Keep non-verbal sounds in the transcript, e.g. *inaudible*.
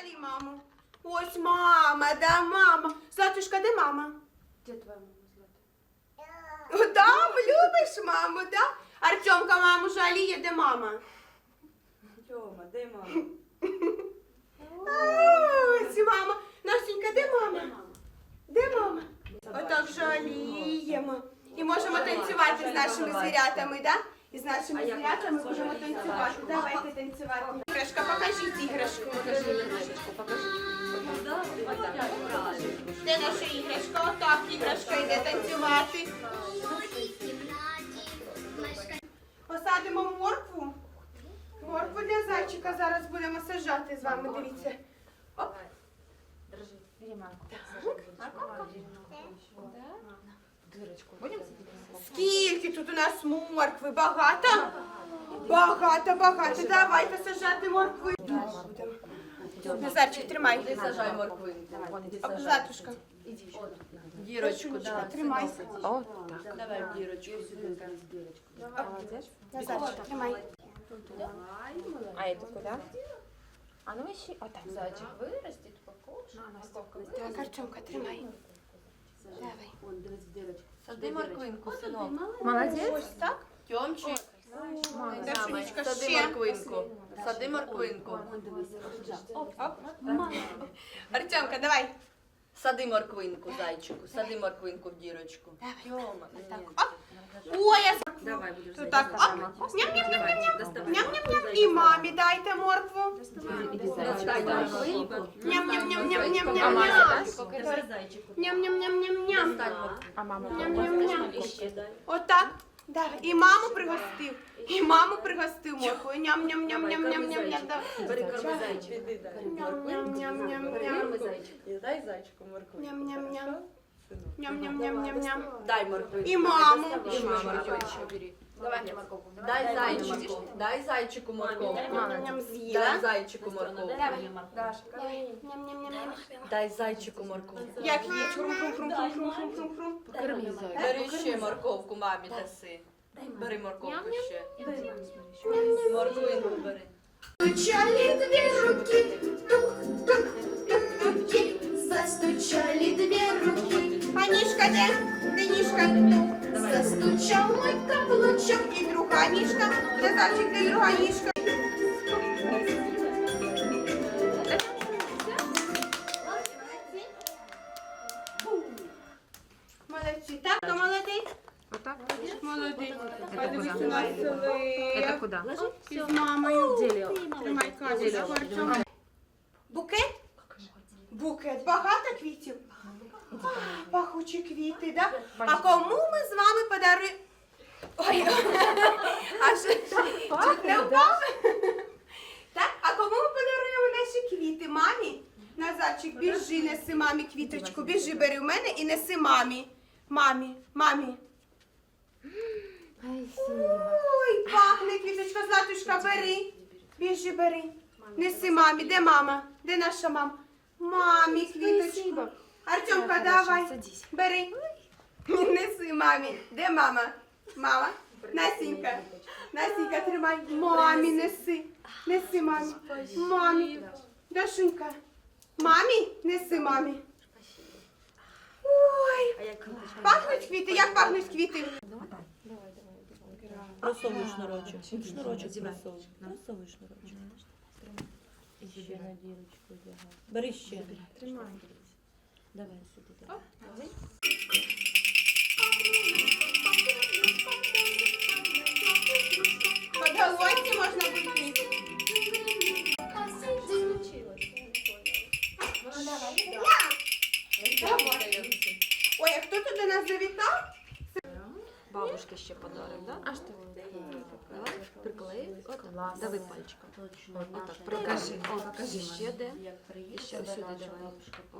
Жалі маму. Ось мама, да мама. Златушка, де мама? Де твоя мама звати? О, да, любиш маму, да? Артемка маму жаліє, де мама? Тьома, де мама? Ось мама. Настенька, де мама? Де мама? Отак жаліємо. І можемо танцювати з нашими звірятами, да? І з нашими звірятами будемо танцювати. Давайте танцювати. Іграшка, покажіть іграшку. Де наша іграшка? Отак іграшка йде танцювати. Посадимо моркву. Моркву для зайчика зараз будемо саджати з вами. Дивіться. Оп. Держи. Бери Марку. Дырочку. Будем Скільки тут у нас моркви? Багато? Багато, багато. Давайте сажати моркви. Назарчик, тримай. Сажай морквинку. Оп, Златушка. Дірочку, да. тримай. О, так. Давай в дірочку. Назарчик, тримай. А это куда? А ну ищи. Вот так. Зайчик вырастет, покушает. Так, Артемка, тримай. Давай. Сади морквинку, синок. Молодец. Ось так. Тьомчик, Дашунечка, сади ще. морквинку. Сади морквинку. Артемка, давай. Сади морквинку, зайчику. Сади морквинку в дірочку. Тьома, ні. Ой, я з- Давай, будеш Тут так. Оп. Ням-ням-ням-ням. Ням-ням-ням. І мамі дайте моркву. Морквинку. Ням-ням-ням-ням-ням-ням. Покажи зайчику. Ням-ням-ням-ням-ням. Морквинку. А мама Ням-ням-ням. Ще дай. Отак. Да. І маму пригостив. І маму пригостив моркою. Ням-ням-ням-ням-ням-ням. Да. Бери корми зайчик. Ням-ням-ням-ням-ням. зайчик. Дай зайчику морквинку. Ням-ням-ням. Ням-ням-ням-ням-ням. Дай морквинку. І маму. І маму Артемчику бери. Дай зайчику. Дай зайчику морковку. Ням-ням-ням Дай зайчику морковку. Дай зайчику морковку. Як їй хрум-хрум-хрум-хрум-хрум-хрум. Бери ще морковку мамі даси. Бери морковку ще. Морквинку бери. Стучали две руки, Ніжка? застучал мой каблучок. І друга ніжка. Зайчик, де друга ніжка? Молодці. Так, хто молодець? Вот так? Молодець. Это А дивись, куда? у нас Это лев. куда? Із мамою. Дерево. Тримай кадочку, Артем. Букет? Букет. Багато квітів? А, Пахучі квіти, да? А кому ми з вами подаруємо? Ой, *laughs* а що? Чуть не впав? Так, а кому ми подаруємо наші квіти? Мамі? Назарчик, біжи, неси мамі квіточку. Біжи, бери в мене і неси мамі. Мамі, мамі. Ой, пахне квіточка, Златушка, бери. Біжи, бери. Неси мамі. Де мама? Де наша мама? Мамі квіточку. Артемка, давай. Бери. *laughs* Неси мамі. Де мама? Мама? Насінька. Насінька, тримай. Мамі, неси. Неси мамі. Мамі. Дашунька. Мамі? Неси мамі. Ой. Пахнуть квіти. Як пахнуть квіти? Просовуй шнурочок. Шнурочок просовуй. Просовуй шнурочок. Ще на дірочку одягай. Бери ще. Тримай. Давай сюди. давай. Подголосні можна бути. Ой, а хто тут до нас завітав? Бабушка ще подарив, да? А что? Приклеїв. От, Клас. дави пальчиком. Точно. отак, прикажи, О, покажи ще де. Як Ще сюди давай. О,